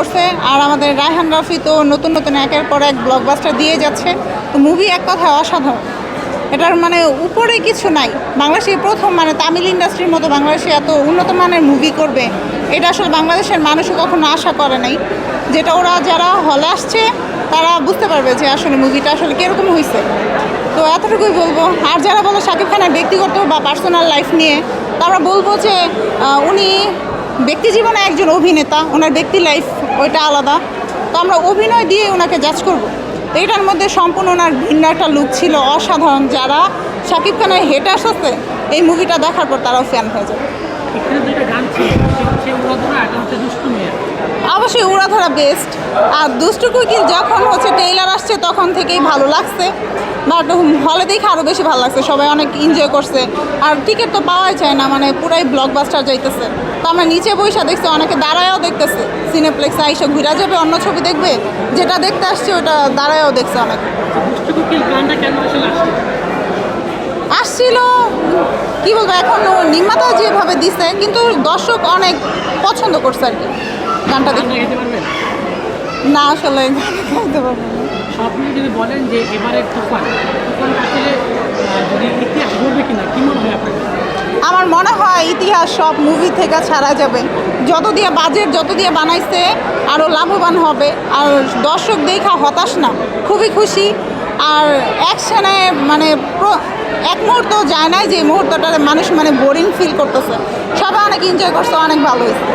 করছে। আর আমাদের রায়হান রাফি তো নতুন নতুন একের পর এক ব্লকবাস্টার দিয়ে যাচ্ছে। তো মুভি এক কথায় অসাধারণ। এটার মানে উপরে কিছু নাই। বাংলাদেশে প্রথম মানে তামিল ইন্ডাস্ট্রির মতো বাংলাদেশে এত উন্নত মানের মুভি করবে, এটা আসলে বাংলাদেশের মানুষও কখনো আশা করে নাই। যেটা ওরা যারা হলে আসছে, তারা বুঝতে পারবে যে আসলে মুভিটা আসলে কীরকম হয়েছে তো এতটুকুই বলব। আর যারা বলো শাকিব খানের ব্যক্তিগত বা পার্সোনাল লাইফ নিয়ে, তারা বলব যে উনি ব্যক্তি জীবনে একজন অভিনেতা ওনার ব্যক্তি লাইফ ওইটা আলাদা। তো আমরা অভিনয় দিয়ে ওনাকে জাজ করব। তো এটার মধ্যে সম্পূর্ণ ওনার ভিন্ন একটা লুক ছিল অসাধারণ। যারা শাকিব খানের হেটার্স আছে এই মুভিটা দেখার পর তারাও ফ্যান হয়ে যাবে। অবশ্যই উড়াধরা বেস্ট আর দুষ্টু কুকিল যখন হচ্ছে টেইলার আসছে তখন থেকেই ভালো লাগছে। বাট হলে দেখে আরও বেশি ভালো লাগছে। সবাই অনেক এনজয় করছে। আর টিকিট তো পাওয়াই যায় না মানে পুরাই ব্লকবাস্টার যাইতেছে। তো আমরা নিচে বৈশা দেখছি অনেকে দাঁড়ায়ও দেখতেছে। সিনেপ্লেক্সে আইসা ঘুরা যাবে অন্য ছবি দেখবে। যেটা দেখতে আসছে ওটা দাঁড়ায়ও দেখছে অনেক। আসছে? আসছিল কি বলব এখন নির্মাতা যেভাবে দিছে কিন্তু দর্শক অনেক পছন্দ করছে আর কি। গানটা দেখে। গানটা গাইতে পারবেন? না আসলে গাইতে পারব না। যদি বলেন যে এবারের তুফান তুফান আসলে যদি ইতিহাস গড়বে কিনা কি মনে হয় আপনার আমার মনে হয় ইতিহাস সব মুভি থেকে ছাড়া যাবে। যত দিয়ে বাজেট যত দিয়ে বানাইছে আরও লাভবান হবে। আর দর্শক দেখা হতাশ না খুবই খুশি। আর অ্যাকশনে মানে এক মুহূর্ত যায় না যে মুহূর্তটা মানুষ মানে বোরিং ফিল করতেছে। সবাই অনেক এনজয় করছে অনেক ভালো হয়েছে।